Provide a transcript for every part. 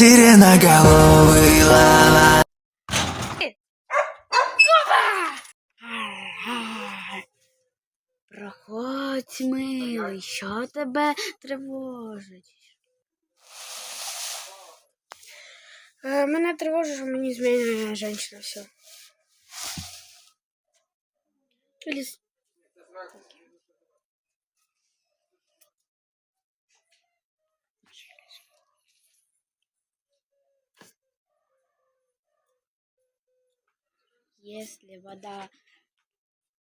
Не знімай! Сиреноголовый лала. Проходь, милий, що тебе тривожить? Е, Мене тривожить, що мені змінює жінка все. Или... Если вода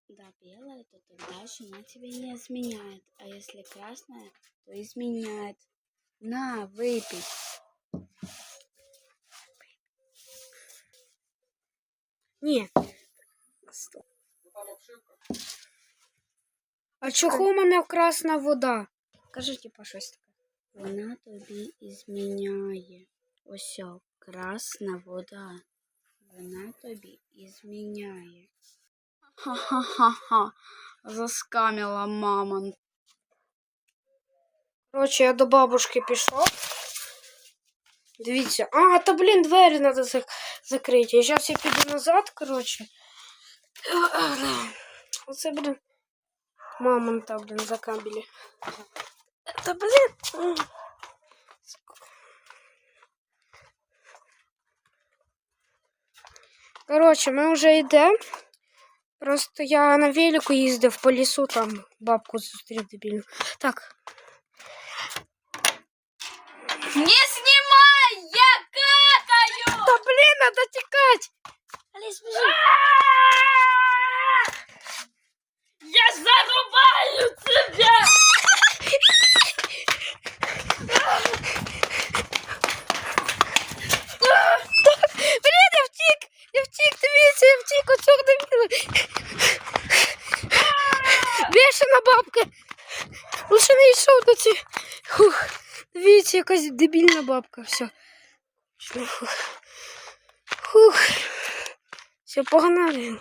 да, белая, то тогда жена тебя не изменяет. А если красная, то изменяет. На, выпей. Ні. А чого у мене красна вода? Кажи, типа, щось таке. Вона тобі ізміняє. Ось о, красна вода. Вона тобі ізміняє. Ха-ха-ха-ха. Заскамила мамонт. Коротше, я до бабушки пішов. Дивіться. А, та блін, двері треба зак- закрити. Я зараз я піду назад, коротше. Оце, блін. Мамонта, блін, закабелі. Та блін. Коротше, ми вже йдемо. Просто я на велику їздив по лісу, там бабку зустрів дебільну. Так, Не снимай! Я какаю! Та блін, надо тікати. Аліс, біжи. Бабка. Лише не йшов до ці. Хух. Дивіться, якась дебільна бабка. Все. Хух. Фух. Все, погнали.